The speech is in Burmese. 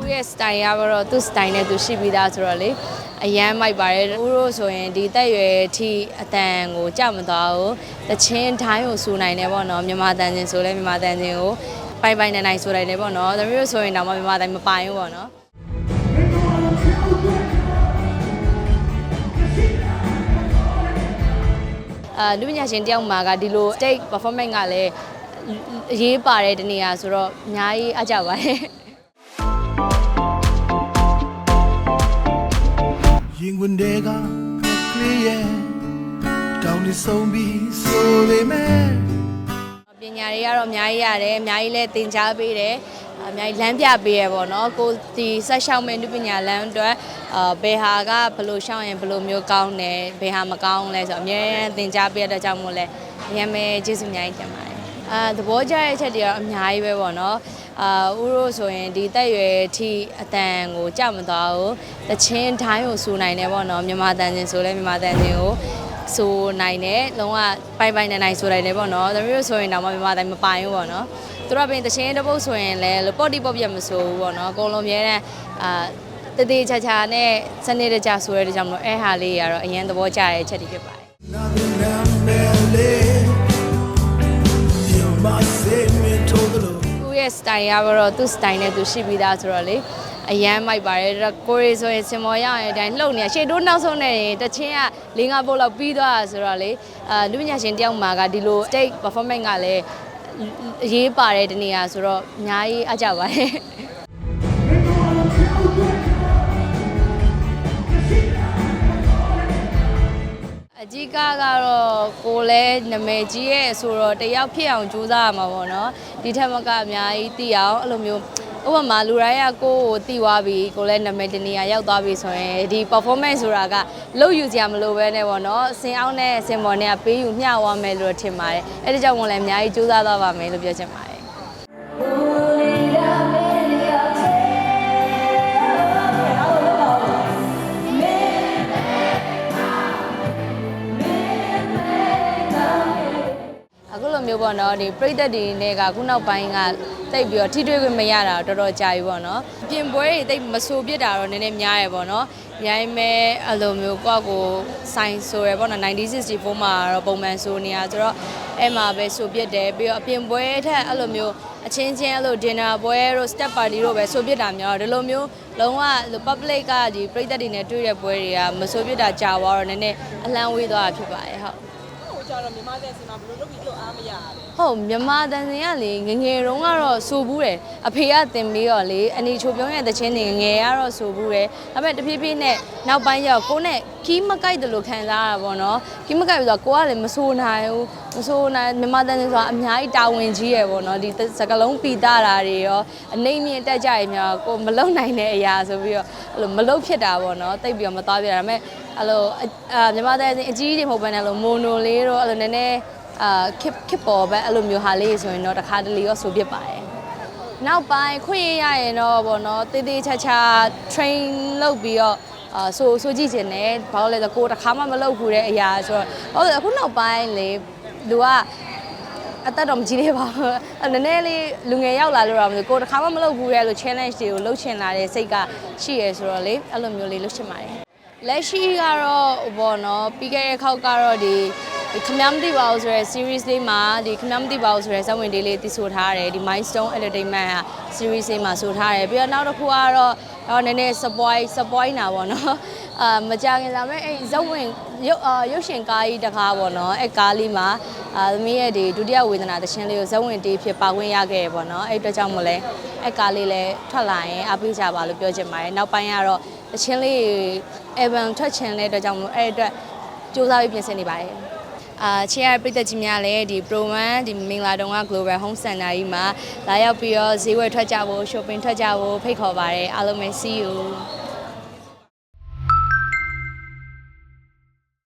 သူ့ရဲ့ style ကတော့သူ့ style နဲ့သူရှိပြီးသားဆိုတော့လေအရန်မိုက်ပါတယ်ဦးတို့ဆိုရင်ဒီတက်ရွယ်ထိအတန်ကိုကြောက်မသွားဘူးတချင်းတိုင်းကိုစူနိုင်တယ်ပေါ့နော်မြန်မာတန်ချင်းဆိုလဲမြန်မာတန်ချင်းကိုပိုင်ပိုင်နိုင်နိုင်ဆိုနိုင်တယ်ပေါ့နော်သမီးတို့ဆိုရင်တော့မြန်မာတိုင်းမပိုင်ဘူးပေါ့နော်အာလူပညာရှင်တယောက်မှာကဒီလို stage performance ကလည်း အရေးပါတယ်တနေရာဆိုတော့အများကြီးအကြပါတယ်ရင်ခွင်တွေကကလေးရဲ့တောင်းနေဆုံးပြီးဆိုပေမဲ့ပညာတွေကတော့အများကြီးရတယ်အများကြီးလည်းသင်ကြားပေးတယ်အများကြီးလမ်းပြပေးရပေါ့နော်ကိုဒီဆက်ရှောက်မဲ့လူပညာလမ်းအတွက်အာဘယ်ဟာကဘယ်လိုရှောက်ရင်ဘယ်လိုမျိုးကောင်းတယ်ဘယ်ဟာမကောင်းလဲဆိုတော့အများကြီးသင်ကြားပေးရတဲ့ကြောင့်မို့လဲအများမဲကျေးဇူးအများကြီးတင်ပါတယ် အာသဘောကျတဲ့အချက်တွေကတော့အများကြီးပဲပေါ့နော်အာဦးတို့ဆိုရင်ဒီတက်ရွယ်ထိအတန်ကိုကြောက်မသွားဘူးတချင်းတိုင်းကိုစူနိုင်တယ်ပေါ့နော်မြန်မာတန်ချင်းဆိုလဲမြန်မာတန်ချင်းကိုဆိုနိုင်တယ်လုံးဝပိုင်ပိုင်နိုင်နိုင်ဆိုနိုင်တယ်ပေါ့နော်သမီးတို့ဆိုရင်တော့မြန်မာတိုင်းမပိုင်ဘူးပေါ့နော်သူတို့ကပြင်တချင်းတစ်ပုတ်ဆိုရင်လည်းလို့ပေါ့တီပေါ့ပြတ်မဆိုဘူးပေါ့နော်အကုန်လုံးအများနဲ့အာတသေးချာချာနဲ့စနေတကြဆိုရတဲ့ကြောင့်မလို့အဲ့ဟာလေးကတော့အရင်သဘောကျတဲ့အချက်တွေဖြစ်ပါတယ် ရဲ့ style ကတော့သူ့ style နဲ့သူရှိပြီးသားဆိုတော့လေအရန်မိုက်ပါတယ်ဒါကိုရီဆိုရင်စင်မော်ရရင်အတိုင်းလှုပ်နေတာရှေ့တိုးနောက်ဆုံးနေရင်တချင်းက၄၅ပုတ်လောက်ပြီးသွားတာဆိုတော့လေအာလူပညာရှင်တယောက်မှာကဒီလို stage performance ကလည်းအရေးပါတယ်တနေရာဆိုတော့အများကြီးအကြပါတယ် အကြီးကကတော့ကိုလည်းနာမည်ကြီးရဲ့ဆိုတော့တယောက်ဖြစ်အောင်ကြိုးစားရမှာပေါ့နော်ဒီထက်မကအများကြီးသိအောင်အဲ့လိုမျိုးဥပမာလူတိုင်းကကိုယ့်ကိုသိသွားပြီကိုလည်းနာမည်တနေရာရောက်သွားပြီဆိုရင်ဒီ performance ဆိုတာကလုတ်ယူစရာမလိုပဲနဲ့ပေါ့နော်စင်အောင်နဲ့စင်ပေါ်နဲ့ကပေးယူမျှဝမ်းမယ်လို့ထင်ပါတယ်အဲ့ဒီကြောင့်မို့လည်းအများကြီးကြိုးစားသွားပါမယ်လို့ပြောချင်ပါတယ် အခုလိုမျိုးပေါ့နော်ဒီပြိသက်တွေနဲ့ကခုနောက်ပိုင်းကတိတ်ပြီးတော့ထိတွေ့ခွင့်မရတာတော့တော်တော်ကြာပြီပေါ့နော်ပြင်ပွဲတွေတိတ်မဆိုပြစ်တာတော့နည်းနည်းများရယ်ပေါ့နော်ရိုင်းမဲအဲ့လိုမျိုးကိုယ့်ကိုဆိုင်ဆိုရယ်ပေါ့နော်1964မှာတော့ပုံမှန်ဆိုနေရဆိုတော့အဲ့မှာပဲဆိုပြစ်တယ်ပြီးတော့အပြင်ပွဲထက်အဲ့လိုမျိုးအချင်းချင်းအဲ့လို dinner ပွဲတို့ step party တို့ပဲဆိုပြစ်တာများတော့ဒီလိုမျိုးလုံးဝ public ကဒီပြိသက်တွေနဲ့တွေ့တဲ့ပွဲတွေကမဆိုပြစ်တာကြာသွားတော့နည်းနည်းအလန့်ဝေးသွားတာဖြစ်ပါတယ်ဟုတ်ဟို ကြတော့မြန်မာတဲ့စင်မှာဘယ်လိုလုပ်ပြီးလို့အားမရလဲဟုတ်မြန်မာတန်စင်ကလေငယ်ငယ်တုန်းကတော့စိုးဘူးတယ်အဖေကတင်ပြီးတော့လေအနီချိုပြုံးရဲ့တချင်းတွေငယ်ကတော့စိုးဘူးတယ်ဒါပေမဲ့တဖြည်းဖြည်းနဲ့နောက်ပိုင်းကျတော့ကိုနဲ့ ကီးမကိုက်တယ်လို့ခံစားရတာပေါ့နော်ကီးမကိုက်ပြီးတော့ကိုကလည်းမစိုးနိုင်ဘူးမစိုးနိုင်မြန်မာတန်စင်ဆိုတာအများကြီးတာဝန်ကြီးရယ်ပေါ့နော်ဒီစကလုံးပီတာတာတွေရောအနေမြင့်တက်ကြရင်များကိုမလုံနိုင်တဲ့အရာဆိုပြီးတော့အဲ့လိုမလုံဖြစ်တာပေါ့နော်တိတ်ပြီးတော့မသွားပြတာဒါပေမဲ့အဲ့လိုအာမြန်မာတန်စင်အကြီးကြီးမဟုတ်ဘဲနဲ့အဲ့လိုမိုနိုလေးတော့အဲ့လိုနည်းနည်းအာခစ်ခစ်ပေါ်ပဲအဲ့လိုမျိုးဟာလေးဆိုရင်တော့တစ်ခါတလေရောဆိုပြစ်ပါတယ်နောက်ပိုင်းခွင့်ရရရင်တော့ဗောနော်တေးသေးချာချာ train လုပ်ပြီးတော့ အာဆိုဆိုကြည့်ချင်တယ်ဘာလို့လဲဆိုတော့ကိုယ်တစ်ခါမှမလုပ်ဘူးတဲ့အရာဆိုတော့ဟုတ်တယ်အခုနောက်ပိုင်းလေလူကအသက်တော့မကြီးသေးပါဘူးအဲ့နည်းနည်းလေးလူငယ်ရောက်လာလို့တော့မလို့ကိုယ်တစ်ခါမှမလုပ်ဘူးတဲ့လို့ challenge တွေကိုလုပ်ချင်လာတဲ့စိတ်ကရှိရဆိုတော့လေအဲ့လိုမျိုးလေးလုပ်ချင်ပါတယ်လက်ရှိကတော့ဟိုပေါ့နော်ပြီးခဲ့တဲ့ခေါက်ကတော့ဒီဒီ ခမမ်းမသိပါဘူးဆိုရယ် series လေးမှာဒီခမမ်းမသိပါဘူးဆိုရယ်ဇာတ်ဝင်လေးလေးတည်ဆိုထားတယ်ဒီ milestone entertainment ဟာ series လေးမှာဆိုထားတယ်ပြီးတော့နောက်တစ်ခုကတော့တော့နည်းနည်း spoil spoil နာပေါ့နော်အာမကြခင်လာမဲ့အဲ့ဇာတ်ဝင်ရုပ်အာရုပ်ရှင်ကားကြီးတစ်ကားပေါ့နော်အဲ့ကားလေးမှာအာသမီးရဲ့ဒီဒုတိယဝေဒနာတခြင်းလေးကိုဇာတ်ဝင်တေးဖြစ်ပါဝင်ရခဲ့ရပေါ့နော်အဲ့အတွက်ကြောင့်မို့လဲအဲ့ကားလေးလည်းထွက်လာရင်အားပေးကြပါလို့ပြောချင်ပါတယ်နောက်ပိုင်းကတော့တခြင်းလေး Evan ထွက်ချင်တဲ့အတွက်ကြောင့်မို့အဲ့အတွက်စူးစမ်းပြီးပြင်ဆင်နေပါတယ် အာချီရပြည်သက်ကြီးများလည်းဒီ Pro 1ဒီမင်္ဂလာတုံက Global Home Center ကြီးမှာလာရောက်ပြီးတော့ဈေးဝယ်ထွက်ကြဖို့ shopping ထွက်ကြဖို့ဖိတ်ခေါ်ပါတယ်အားလုံးပဲ see you